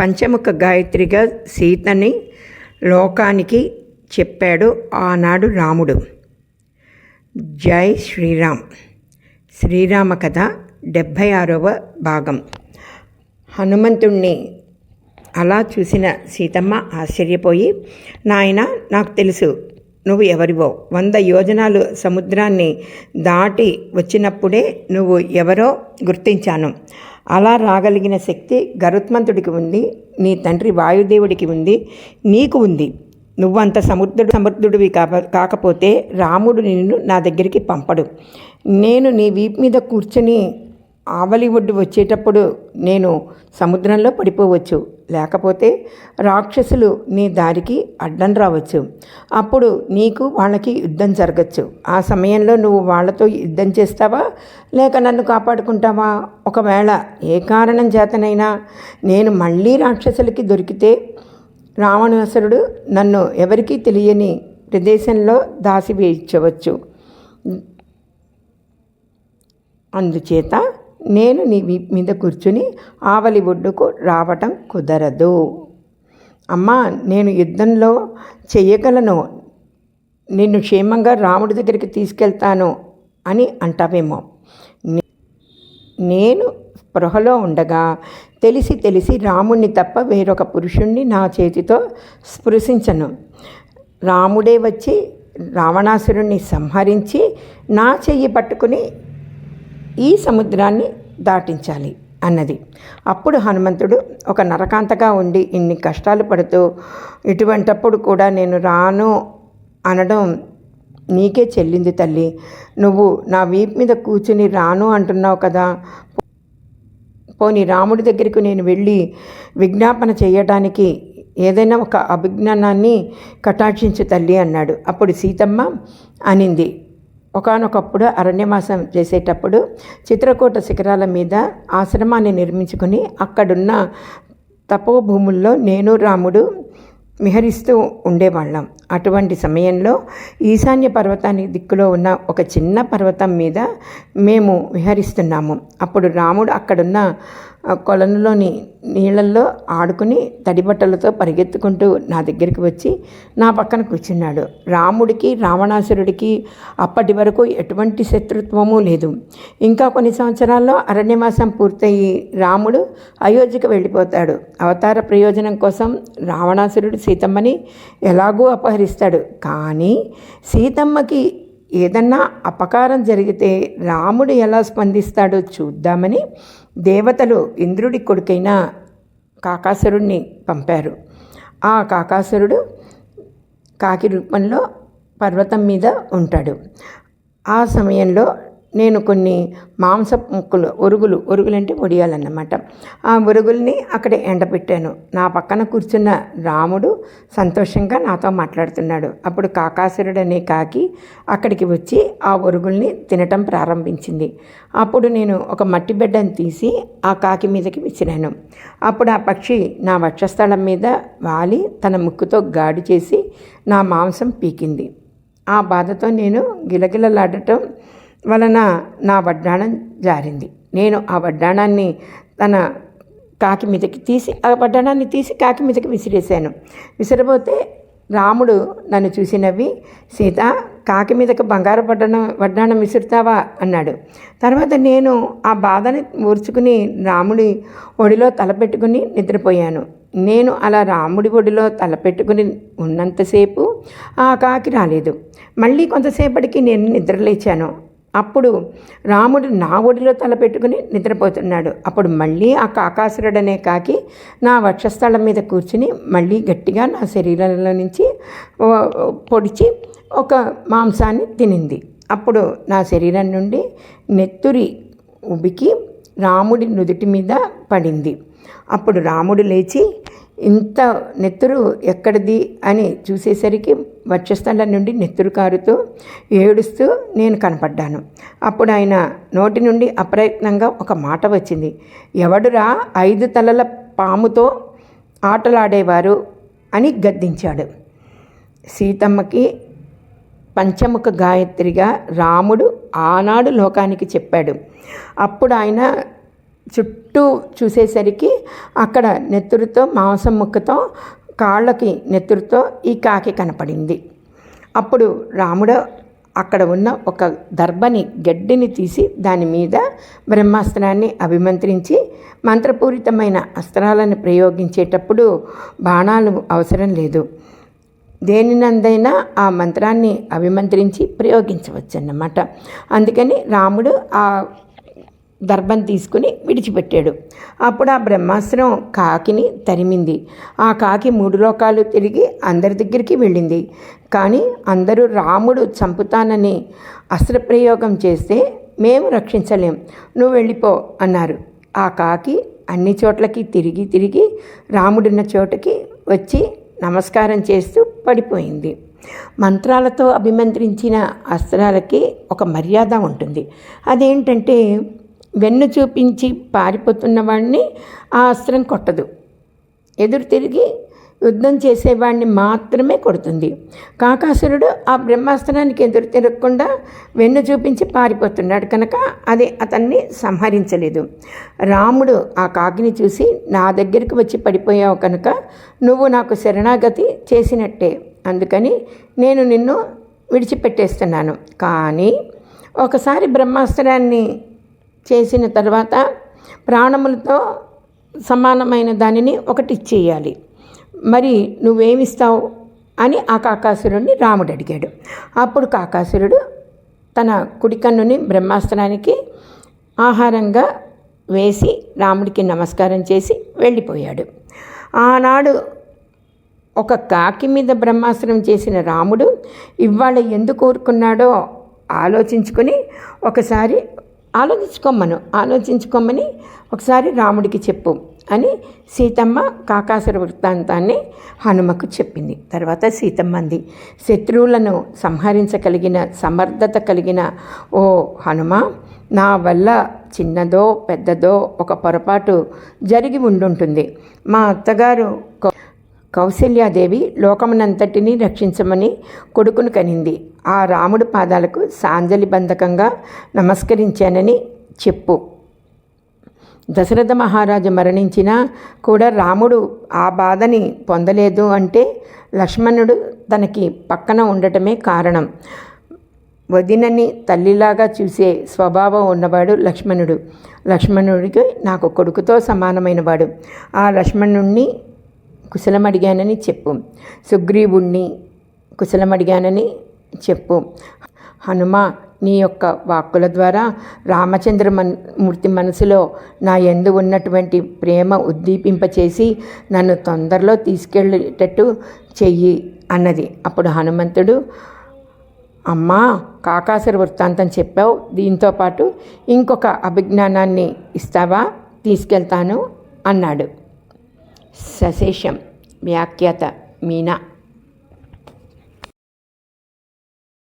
పంచముఖ గాయత్రిగా సీతని లోకానికి చెప్పాడు ఆనాడు రాముడు. జై శ్రీరామ్. శ్రీరామ కథ డెబ్భై ఆరవ భాగం. హనుమంతుణ్ణి అలా చూసిన సీతమ్మ ఆశ్చర్యపోయి నాయన నాకు తెలుసు. నువ్వు ఎవరివో. వంద యోజనాలు సముద్రాన్ని దాటి వచ్చినప్పుడే నువ్వు ఎవరో గుర్తించాను. అలా రాగలిగిన శక్తి గరుత్మంతుడికి ఉంది నీ తండ్రి వాయుదేవుడికి ఉంది నీకు ఉంది. నువ్వంత సముద్రుడు సమర్థుడివి కాకపోతే రాముడు నిన్ను నా దగ్గరికి పంపడు. నేను నీ వీపు మీద కూర్చొని ఆవలి ఒడ్డు వచ్చేటప్పుడు నేను సముద్రంలో పడిపోవచ్చు. లేకపోతే రాక్షసులు నీ దారికి అడ్డం రావచ్చు. అప్పుడు నీకు వాళ్ళకి యుద్ధం జరగచ్చు. ఆ సమయంలో నువ్వు వాళ్ళతో యుద్ధం చేస్తావా? లేక నన్ను కాపాడుకుంటావా? ఒకవేళ ఏ కారణం చేతనైనా నేను మళ్ళీ రాక్షసులకి దొరికితే రావణాసురుడు నన్ను ఎవరికీ తెలియని ప్రదేశంలో దాసివేయించవచ్చు అందుచేత నేను నీ మీద కూర్చుని ఆవలి ఒడ్డుకు రావటం కుదరదు. అమ్మా నేను యుద్ధంలో చెయ్యగలను నిన్ను క్షేమంగా రాముడి దగ్గరికి తీసుకెళ్తాను అని అంటావేమో. నేను స్పృహలో ఉండగా తెలిసి తెలిసి రాముణ్ణి తప్ప వేరొక పురుషుణ్ణి నా చేతితో స్పృశించను. రాముడే వచ్చి రావణాసురుణ్ణి సంహరించి నా చెయ్యి పట్టుకుని ఈ సముద్రాన్ని దాటించాలి అన్నది. అప్పుడు హనుమంతుడు ఒక నరకాంతగా ఉండి ఇన్ని కష్టాలు పడుతూ ఇటువంటప్పుడు కూడా నేను రాను అనడం నీకే చెల్లింది తల్లి. నువ్వు నా వీపు మీద కూర్చుని రాను అంటున్నావు కదా. పోని రాముడి దగ్గరికి నేను వెళ్ళి విజ్ఞాపన చేయడానికి ఏదైనా ఒక అభిజ్ఞానాన్ని కటాక్షించు తల్లి అన్నాడు. అప్పుడు సీతమ్మ అనింది. ఒకనొకప్పుడు అరణ్యవాసం చేసేటప్పుడు చిత్రకూట శిఖరాల మీద ఆశ్రమాన్ని నిర్మించుకుని అక్కడున్న తపోభూముల్లో నేను రాముడు విహరిస్తూ ఉండేవాళ్ళం. అటువంటి సమయంలో ఈశాన్య పర్వతానికి దిక్కులో ఉన్న ఒక చిన్న పర్వతం మీద మేము విహరిస్తున్నాము. అప్పుడు రాముడు అక్కడున్న కొలనులోని నీళ్ళల్లో ఆడుకుని తడిబట్టలతో పరిగెత్తుకుంటూ నా దగ్గరికి వచ్చి నా పక్కన కూర్చున్నాడు. రాముడికి రావణాసురుడికి అప్పటి వరకు ఎటువంటి శత్రుత్వము లేదు. ఇంకా కొన్ని సంవత్సరాల్లో అరణ్యవాసం పూర్తయి రాముడు అయోధ్యకు వెళ్ళిపోతాడు. అవతార ప్రయోజనం కోసం రావణాసురుడు సీతమ్మని ఎలాగూ అపహరిస్తాడు. కానీ సీతమ్మకి ఏదన్నా అపకారం జరిగితే రాముడు ఎలా స్పందిస్తాడో చూద్దామని దేవతలు ఇంద్రుడి కొడుకైన కాకాసురుణ్ణి పంపారు. ఆ కాకాసురుడు కాకి రూపంలో పర్వతం మీద ఉంటాడు. ఆ సమయంలో నేను కొన్ని మాంస ముక్కలు ఒరుగులు ఒరుగులు అంటే ఒడియాలన్నమాట. ఆ ఒరుగుల్ని అక్కడ ఎండబెట్టాను. నా పక్కన కూర్చున్న రాముడు సంతోషంగా నాతో మాట్లాడుతున్నాడు. అప్పుడు కాకాసురుడు అనే కాకి అక్కడికి వచ్చి ఆ ఒరుగుల్ని తినటం ప్రారంభించింది. అప్పుడు నేను ఒక మట్టి బిడ్డను తీసి ఆ కాకి మీదకి విసిరాను అప్పుడు ఆ పక్షి నా వక్షస్థలం మీద వాలి తన ముక్కుతో గాడి చేసి నా మాంసం పీకింది. ఆ బాధతో నేను గిలగిలలాడటం వలన నా వడ్డాణం జారింది. నేను ఆ వడ్డాణాన్ని తన కాకి మీదకి తీసి ఆ వడ్డాణాన్ని తీసి కాకి మీదకి విసిరేశాను. విసిరబోతే రాముడు నన్ను చూసినవి సీత కాకి మీదకి బంగారు పడ్డనం వడ్డాణం విసురుతావా? అన్నాడు. తర్వాత నేను ఆ బాధని ఊర్చుకుని రాముడి ఒడిలో తలపెట్టుకుని నిద్రపోయాను. నేను అలా రాముడి ఒడిలో తలపెట్టుకుని ఉన్నంతసేపు ఆ కాకి రాలేదు. మళ్ళీ కొంతసేపటికి నేను నిద్రలేచాను. అప్పుడు రాముడు నా ఒడిలో తలపెట్టుకుని నిద్రపోతున్నాడు. అప్పుడు మళ్ళీ ఆ కాకాసురుడనే కాకి నా వక్షస్థలం మీద కూర్చుని మళ్ళీ గట్టిగా నా శరీరంలో నుంచి పొడిచి ఒక మాంసాన్ని తినింది. అప్పుడు నా శరీరం నుండి నెత్తురి ఉబికి రాముడి నుదుటి మీద పడింది. అప్పుడు రాముడు లేచి ఇంత నెత్తురు ఎక్కడిది అని చూసేసరికి వక్షస్థలం నుండి నెత్తురు కారుతూ ఏడుస్తూ నేను కనపడ్డాను. అప్పుడు ఆయన నోటి నుండి అప్రయత్నంగా ఒక మాట వచ్చింది. ఎవడురా ఐదు తలల పాముతో ఆటలాడేవారు అని గద్దించాడు. సీతమ్మకి పంచముఖ గాయత్రిగా రాముడు ఆనాడు లోకానికి చెప్పాడు. అప్పుడు ఆయన చుట్టూ చూసేసరికి అక్కడ నెత్తురుతో మాంసం ముక్కతో కాళ్ళకి నెత్తురుతో ఈ కాకి కనపడింది. అప్పుడు రాముడు అక్కడ ఉన్న ఒక దర్భని గడ్డిని తీసి దాని మీద బ్రహ్మాస్త్రాన్ని అభిమంత్రించి మంత్రపూరితమైన అస్త్రాలను ప్రయోగించేటప్పుడు బాణాలు అవసరం లేదు. దేనినందైనా ఆ మంత్రాన్ని అభిమంత్రించి ప్రయోగించవచ్చు అన్నమాట అందుకని రాముడు ఆ దర్భం తీసుకుని విడిచిపెట్టాడు. అప్పుడు ఆ బ్రహ్మాస్త్రం కాకిని తరిమింది. ఆ కాకి మూడు లోకాలు తిరిగి అందరి దగ్గరికి వెళ్ళింది. కానీ అందరూ రాముడు చంపుతానని అస్త్రప్రయోగం చేస్తే మేము రక్షించలేం. నువ్వు వెళ్ళిపో అన్నారు. ఆ కాకి అన్ని చోట్లకి తిరిగి తిరిగి రాముడున్న చోటకి వచ్చి నమస్కారం చేస్తూ పడిపోయింది. మంత్రాలతో అభిమంత్రించిన అస్త్రాలకి ఒక మర్యాద ఉంటుంది. అదేంటంటే వెన్ను చూపించి పారిపోతున్నవాడిని ఆ అస్త్రం కొట్టదు. ఎదురు తిరిగి యుద్ధం చేసేవాడిని మాత్రమే కొడుతుంది. కాకాసురుడు ఆ బ్రహ్మాస్త్రానికి ఎదురు తిరగకుండా వెన్ను చూపించి పారిపోతున్నాడు కనుక అది అతన్ని సంహరించలేదు. రాముడు ఆ కాకిని చూసి నా దగ్గరికి వచ్చి పడిపోయావు కనుక నువ్వు నాకు శరణాగతి చేసినట్టే. అందుకని నేను నిన్ను విడిచిపెట్టేస్తున్నాను. కానీ ఒకసారి బ్రహ్మాస్త్రాన్ని చేసిన తర్వాత ప్రాణములతో సమానమైన దానిని ఒకటి చేయాలి. మరి నువ్వేమిస్తావు? అని ఆ కాకాసురుడిని రాముడు అడిగాడు. అప్పుడు కాకాసురుడు తన కుడి కన్నుని బ్రహ్మాస్త్రానికి ఆహారంగా వేసి రాముడికి నమస్కారం చేసి వెళ్ళిపోయాడు. ఆనాడు ఒక కాకి మీద బ్రహ్మాస్త్రం చేసిన రాముడు ఇవాళ ఎందుకు కోరుకున్నాడో ఆలోచించుకొని ఒకసారి ఆలోచించుకోమ్మను ఆలోచించుకోమని ఒకసారి రాముడికి చెప్పు అని సీతమ్మ కాకాసుర వృత్తాంతాన్ని హనుమకు చెప్పింది. తర్వాత సీతమ్మ అంది శత్రువులను సంహరించగలిగిన సమర్థత కలిగిన ఓ హనుమ నా వల్ల చిన్నదో పెద్దదో ఒక పొరపాటు జరిగి ఉండుంటుంది. మా అత్తగారు కౌశల్యాదేవి లోకమునంతటినీ రక్షించమని కొడుకును కనింది. ఆ రాముడి పాదాలకు సాంజలి బంధకంగా నమస్కరించానని చెప్పు. దశరథ మహారాజు మరణించినా కూడా రాముడు ఆ బాధని పొందలేదు అంటే లక్ష్మణుడు తనకి పక్కన ఉండటమే కారణం. వదినని తల్లిలాగా చూసే స్వభావం ఉన్నవాడు లక్ష్మణుడు. లక్ష్మణుడికి నాకు కొడుకుతో సమానమైనవాడు ఆ లక్ష్మణుణ్ణి కుశలం అడిగానని చెప్పు. సుగ్రీవుణ్ణి కుశలమడిగానని చెప్పు. హనుమ నీ యొక్క వాక్కుల ద్వారా రామచంద్ర మన్ మూర్తి మనసులో నా ఎందు ఉన్నటువంటి ప్రేమ ఉద్దీపింపచేసి నన్ను తొందరలో తీసుకెళ్ళేటట్టు చెయ్యి అన్నది. అప్పుడు హనుమంతుడు అమ్మా కాకాసుర వృత్తాంతం చెప్పావు. దీంతో పాటు ఇంకొక అభిజ్ఞానాన్ని ఇస్తావా? తీసుకెళ్తాను అన్నాడు. సశేషం వ్యాఖ్యాత మీనా